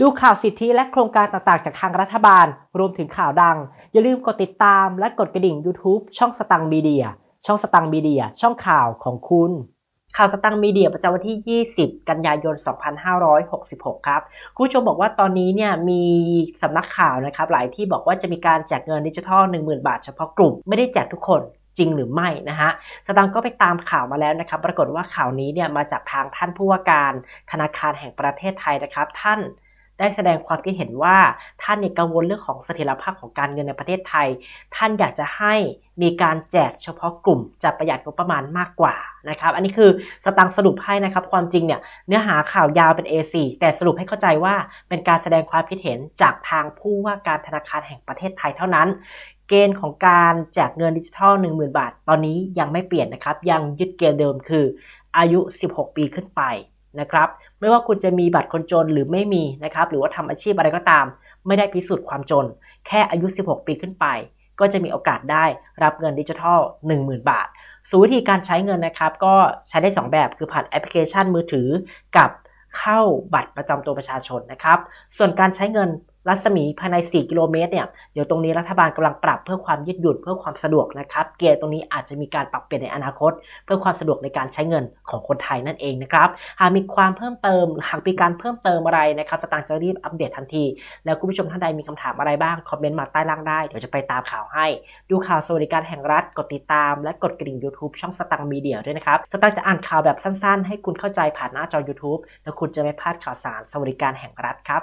ดูข่าวสิทธิและโครงการต่างๆ จากทางรัฐบาล รวมถึงข่าวดัง อย่าลืมกดติดตามและกดกระดิ่ง YouTube ช่องสตังมีเดีย ช่องสตังมีเดีย ช่องข่าวของคุณ ข่าวสตังมีเดียประจำวันที่ 20 กันยายน 2566 ครับ คุณผู้ชมบอกว่าตอนนี้เนี่ยมีสำนักข่าวนะครับ หลายที่บอกว่าจะมีการแจกเงินดิจิทัล 10,000 บาทเฉพาะกลุ่ม ไม่ได้แจกทุกคนจริงหรือไม่นะฮะ สตังค์ก็ไปตามข่าวมาแล้วนะครับ ปรากฏว่าข่าวนี้เนี่ยมาจากทางท่านผู้ว่าการธนาคารแห่งประเทศไทยนะครับ ท่าน ได้แสดงความคิดเห็นว่าท่านเนี่ยกังวลเรื่องของเสถียรภาพของการเงินในประเทศไทย ท่านอยากจะให้มีการแจกเฉพาะกลุ่มจะประหยัดงบประมาณมากกว่านะครับ อันนี้คือสตังค์สรุปให้นะครับ ความจริงเนี่ยเนื้อหาข่าวยาวเป็น A4 แต่สรุปให้เข้าใจว่าเป็นการแสดงความคิดเห็นจากทางผู้ว่าการธนาคารแห่งประเทศไทยเท่านั้นเกณฑ์ของการแจกเงินดิจิทัล 10,000 บาท ตอนนี้ยังไม่เปลี่ยนนะครับ ยังยึดเกณฑ์เดิมคืออายุ 16 ปีขึ้นไป นะครับไม่ว่าคุณจะมีบัตรคนจนหรือไม่มีนะครับหรือว่าทำอาชีพอะไรก็ตาม ไม่ได้พิสูจน์ความจน แค่อายุ 16 ปีขึ้นไป ก็จะมีโอกาสได้รับเงินดิจิทัล 10,000 บาทสูวิธีการใช้เงินนะครับ ก็ใช้ได้ 2 แบบคือผ่านแอปพลิเคชันมือถือกับเข้าบัตรประจำตัวประชาชนนะครับ ส่วนการใช้เงิน รัศมีภายใน 4 กิโลเมตรเนี่ยเดี๋ยวตรงนี้รัฐบาลกำลังปรับเพื่อความยืดหยุ่นเพื่อความสะดวกนะครับ เกณฑ์ตรงนี้อาจจะมีการปรับเปลี่ยนในอนาคต เพื่อความสะดวกในการใช้เงินของคนไทยนั่นเองนะครับหากมีความเพิ่มเติมหากมีการเพิ่มเติมอะไรนะครับสตางค์จะรีบอัปเดตทันที แล้วคุณผู้ชมท่านใดมีคำถามอะไรบ้างคอมเมนต์มาใต้ล่างได้เดี๋ยวจะไปตามข่าวให้ ดูข่าวสวัสดิการแห่งรัฐกดติดตาม และกดกระดิ่ง YouTube ช่องสตังค์มีเดียด้วยนะครับสตังค์จะอ่านข่าวแบบสั้นๆ ให้คุณเข้าใจผ่านหน้าจอ YouTube แล้วคุณจะไม่พลาดข่าวสารสวัสดิการแห่งรัฐครับ